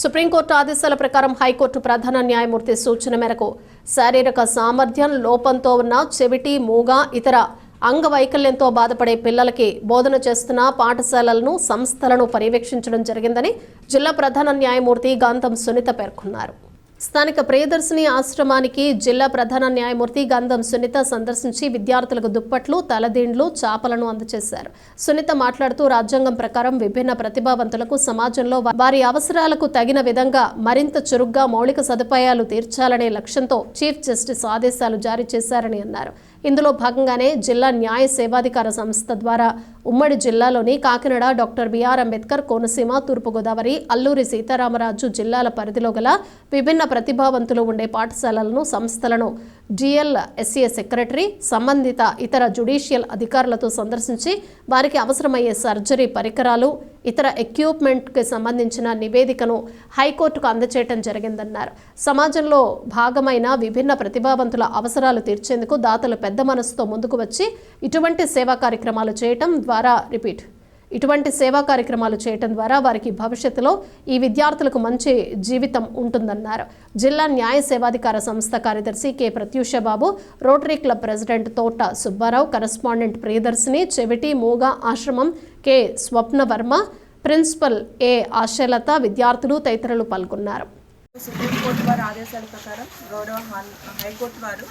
Supreme court ఆదేశాల ప్రకారం high court ప్రధాన న్యాయమూర్తి సూచన మేరకు శారీరక సామర్థ్యం లోపంతో ఉన్న చెవిటి మూగ ఇతర అంగవైకల్యంతో బాధపడే పిల్లలకి బోధన చేస్తున్న పాఠశాలలను సంస్థలను పర్యవేక్షించడం జరిగిందని జిల్లా ప్రధాన న్యాయమూర్తి గాంధం సునీత పేర్కొన్నారు. స్థానిక ప్రియదర్శిని ఆశ్రమానికి జిల్లా ప్రధాన న్యాయమూర్తి గంధం సునీత సందర్శించి విద్యార్థులకు దుప్పట్లు తలదిండ్లు చాపలను అందజేశారు. సునీత మాట్లాడుతూ రాజ్యాంగం ప్రకారం విభిన్న ప్రతిభావంతులకు సమాజంలో వారి అవసరాలకు తగిన విధంగా మరింత చురుగ్గా మౌలిక సదుపాయాలు తీర్చాలనే లక్ష్యంతో చీఫ్ జస్టిస్ ఆదేశాలు జారీ చేశారని అన్నారు. ఇందులో భాగంగానే జిల్లా న్యాయ సేవాధికార సంస్థ ద్వారా ఉమ్మడి జిల్లాలోని Kakinada doctor B R Ambedkar Konaseema Thoorpu Godavari Alluri Sitaramaraju జిల్లాల పరిధిలో గల విభిన్న ప్రతిభావంతులు ఉండే పాఠశాలలను సంస్థలను డిఎల్ ఎస్సీఏ సెక్రటరీ సంబంధిత ఇతర జుడిషియల్ అధికారులతో సందర్శించి వారికి అవసరమయ్యే సర్జరీ పరికరాలు ఇతర ఎక్విప్మెంట్కి సంబంధించిన నివేదికను హైకోర్టుకు అందచేయటం జరిగిందన్నారు. సమాజంలో భాగమైన విభిన్న ప్రతిభావంతుల అవసరాలు తీర్చేందుకు దాతలు పెద్ద మనసుతో ముందుకు వచ్చి ఇటువంటి సేవా కార్యక్రమాలు చేయటం ద్వారా రిపీట్ ఇటువంటి సేవా కార్యక్రమాలు చేయటం ద్వారా వారికి భవిష్యత్తులో ఈ విద్యార్థులకు మంచి జీవితం ఉంటుందన్నారు. జిల్లా న్యాయ సేవాధికార సంస్థ కార్యదర్శి K. Prathyusha Babu Rotary Club president Thota Subbarao correspondent Priyadarshini చెవిటి మూగ ఆశ్రమం కె. స్వప్నవర్మ ప్రిన్సిపల్ ఏ ఆశలత విద్యార్థులు తదితరులు పాల్గొన్నారు. సుప్రీంకోర్టు వారి ఆదేశాల ప్రకారం గౌరవ హైకోర్టు వారు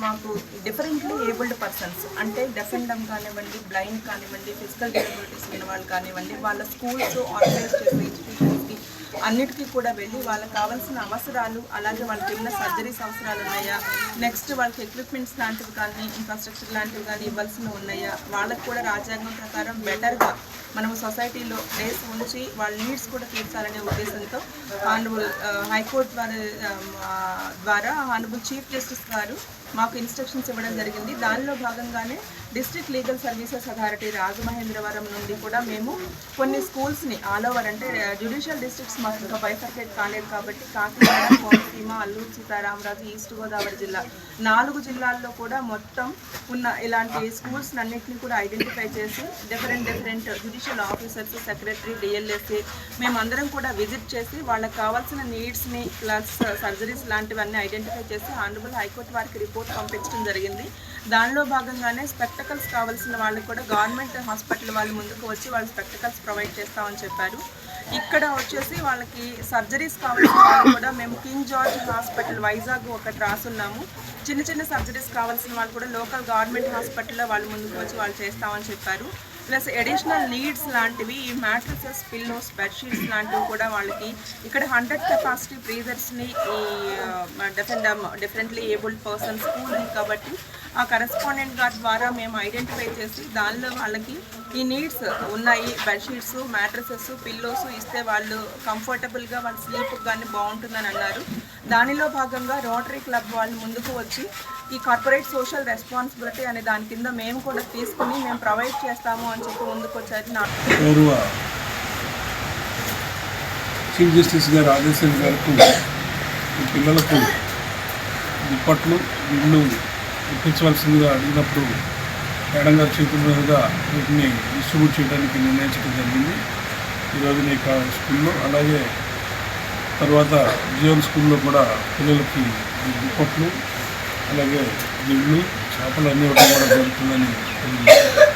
మాకు డిఫరెంట్లీ ఏబుల్డ్ పర్సన్స్ అంటే డెఫెండమ్ కానివ్వండి బ్లైండ్ కానివ్వండి ఫిజికల్ డిజబిలిటీస్ ఉన్న వాళ్ళు కానివ్వండి వాళ్ళ స్కూల్స్ ఆర్గనైజ్ చేసే ఇన్స్టిట్యూషన్స్కి అన్నిటికీ కూడా వెళ్ళి వాళ్ళకి కావాల్సిన అవసరాలు అలాగే వాళ్ళకి ఏమైనా సర్జరీస్ అవసరాలు ఉన్నాయా నెక్స్ట్ వాళ్ళకి ఎక్విప్మెంట్స్ లాంటివి కానీ ఇన్ఫ్రాస్ట్రక్చర్ లాంటివి కానీ ఇవ్వాల్సినవి ఉన్నాయా వాళ్ళకి కూడా రాజ్యాంగం ప్రకారం బెటర్గా మనం సొసైటీలో ప్లేస్ ఉంచి వాళ్ళ నీడ్స్ కూడా తీర్చాలనే ఉద్దేశంతో హానబుల్ హైకోర్టు వారి ద్వారా హానబుల్ చీఫ్ జస్టిస్ గారు మాకు ఇన్స్ట్రక్షన్స్ ఇవ్వడం జరిగింది. దానిలో భాగంగానే district legal services authority Rajamahendravaram నుండి కూడా మేము కొన్ని స్కూల్స్ని ఆల్ ఓవర్ అంటే జ్యుడిషియల్ డిస్ట్రిక్ట్స్ మాకు ఇంకా బైఫర్కేట్ కాలేదు కాబట్టి కాకినాడ కోనసీమ అల్లూరు సీతారామరాజు ఈస్ట్ గోదావరి జిల్లా నాలుగు జిల్లాల్లో కూడా మొత్తం ఉన్న ఇలాంటి స్కూల్స్ అన్నింటినీ కూడా ఐడెంటిఫై చేసి different different judicial officers secretary DLSC మేమందరం కూడా విజిట్ చేసి వాళ్ళకి కావాల్సిన నీడ్స్ని ప్లస్ సర్జరీస్ లాంటివన్నీ ఐడెంటిఫై చేసి ఆనరబుల్ హైకోర్టు వారికి రిపోర్ట్ పంపించడం జరిగింది. దానిలో భాగంగానే స్పెక్టకల్స్ కావాల్సిన వాళ్ళు కూడా గవర్నమెంట్ హాస్పిటల్ వాళ్ళు ముందుకు వచ్చి వాళ్ళు స్పెక్టకల్స్ ప్రొవైడ్ చేస్తామని చెప్పారు. ఇక్కడ వచ్చేసి వాళ్ళకి సర్జరీస్ కావాల్సిన వాళ్ళు కూడా మేము కింగ్ జార్జ్ హాస్పిటల్ వైజాగ్ ఒకటి రాసున్నాము. చిన్న చిన్న సర్జరీస్ కావాల్సిన వాళ్ళు కూడా లోకల్ గవర్నమెంట్ హాస్పిటల్లో వాళ్ళు ముందుకు వచ్చి వాళ్ళు చేస్తామని చెప్పారు. ప్లస్ అడిషనల్ నీడ్స్ లాంటివి ఈ మ్యాట్రసెస్ పిల్లోస్ బెడ్షీట్స్ లాంటివి కూడా వాళ్ళకి ఇక్కడ హండ్రెడ్ కెపాసిటీ బ్రీదర్స్ని ఈ different differently abled person school కాబట్టి ఆ కరెస్పాండెంట్ గారి ద్వారా మేము ఐడెంటిఫై చేసి దానిలో వాళ్ళకి ఈ నీడ్స్ ఉన్నాయి బెడ్షీట్స్ మ్యాట్రసెస్ పిల్లోస్ ఇస్తే వాళ్ళు కంఫర్టబుల్గా వాళ్ళ స్లీప్ కానీ బాగుంటుందని అన్నారు. దానిలో భాగంగా రోటరీ క్లబ్ వాళ్ళు ముందుకు వచ్చి ఈ కార్పొరేట్ సోషల్ రెస్పాన్సిబిలిటీ అనే దాని కింద మేము కూడా తీసుకుని మేము ప్రొవైడ్ చేస్తాము అని చెప్పి ముందుకు వచ్చారు నాకు చీఫ్ జస్టిస్ గారి ఆదేశాల మేరకు పిల్లలకు దుప్పట్లు ఇల్లు ఇప్పించవలసిందిగా అడిగినప్పుడు మేడం గారు చేతుల మీదుగా వీటిని డిస్ట్రిబ్యూట్ చేయడానికి నిర్ణయించడం జరిగింది. ఈరోజు నీ స్కూల్లో అలాగే తర్వాత జియోన్ స్కూల్లో కూడా పిల్లలకి దుప్పట్లు అలాగే గిళ్ళు చేపలు అన్నీ ఇవ్వడం కూడా జరుగుతుందని